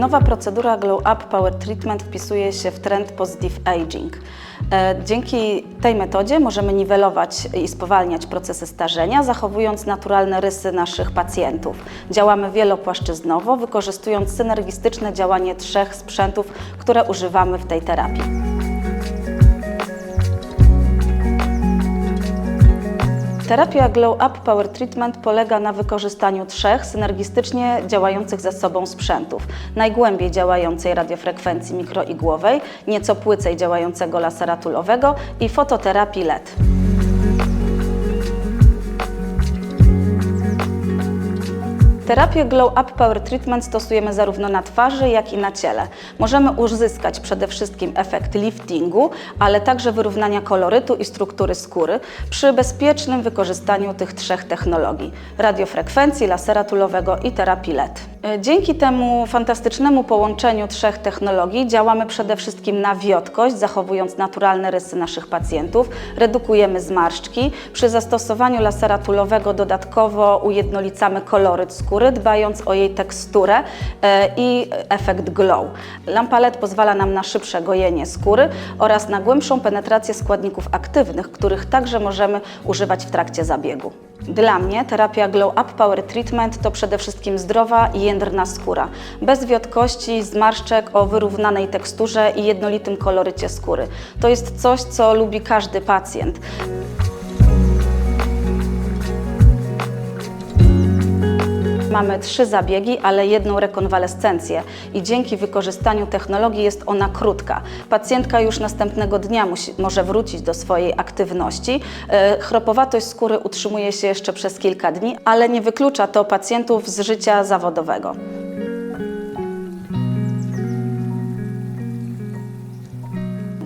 Nowa procedura Glow Up Power Treatment wpisuje się w trend Positive Aging. E, Dzięki tej metodzie możemy niwelować i spowalniać procesy starzenia, zachowując naturalne rysy naszych pacjentów. Działamy wielopłaszczyznowo, wykorzystując synergistyczne działanie trzech sprzętów, które używamy w tej terapii. Terapia Glow Up Power Treatment polega na wykorzystaniu trzech synergistycznie działających ze sobą sprzętów. Najgłębiej działającej radiofrekwencji mikroigłowej, nieco płycej działającego lasera tulowego i fototerapii LED. Terapię Glow Up Power Treatment stosujemy zarówno na twarzy, jak i na ciele. Możemy uzyskać przede wszystkim efekt liftingu, ale także wyrównania kolorytu i struktury skóry przy bezpiecznym wykorzystaniu tych trzech technologii radiofrekwencji, lasera tulowego i terapii LED. E, Dzięki temu fantastycznemu połączeniu trzech technologii działamy przede wszystkim na wiotkość, zachowując naturalne rysy naszych pacjentów, redukujemy zmarszczki. Przy zastosowaniu lasera tulowego dodatkowo ujednolicamy koloryt skóry, dbając o jej teksturę e, i efekt glow. Lampa LED pozwala nam na szybsze gojenie skóry oraz na głębszą penetrację składników aktywnych, których także możemy używać w trakcie zabiegu. Dla mnie terapia Glow Up Power Treatment to przede wszystkim zdrowa i jędrna skóra, bez wiotkości, zmarszczek, o wyrównanej teksturze i jednolitym kolorycie skóry. To jest coś, co lubi każdy pacjent. Mamy trzy zabiegi, ale jedną rekonwalescencję i dzięki wykorzystaniu technologii jest ona krótka. Pacjentka już następnego dnia musi, może wrócić do swojej aktywności. E, Chropowatość skóry utrzymuje się jeszcze przez kilka dni, ale nie wyklucza to pacjentów z życia zawodowego.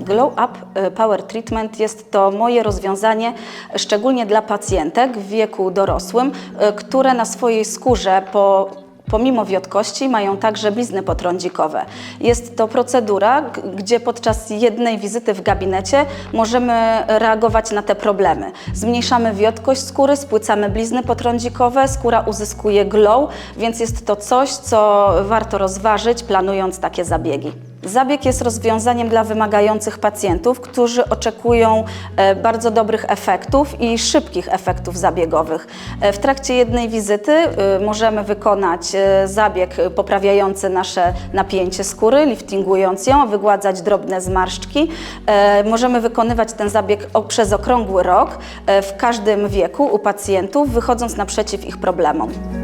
Glow Up e, Power Treatment jest to moje rozwiązanie szczególnie dla pacjentek w wieku dorosłym, e, które na swojej skórze po Pomimo wiotkości mają także blizny potrądzikowe. Jest to procedura, gdzie podczas jednej wizyty w gabinecie możemy reagować na te problemy. Zmniejszamy wiotkość skóry, spłycamy blizny potrądzikowe, skóra uzyskuje glow, więc jest to coś, co warto rozważyć planując takie zabiegi. Zabieg jest rozwiązaniem dla wymagających pacjentów, którzy oczekują e, bardzo dobrych efektów i szybkich efektów zabiegowych. E, W trakcie jednej wizyty e, możemy wykonać zabieg poprawiający nasze napięcie skóry, liftingując ją, wygładzać drobne zmarszczki. Możemy wykonywać ten zabieg przez okrągły rok w każdym wieku u pacjentów, wychodząc naprzeciw ich problemom.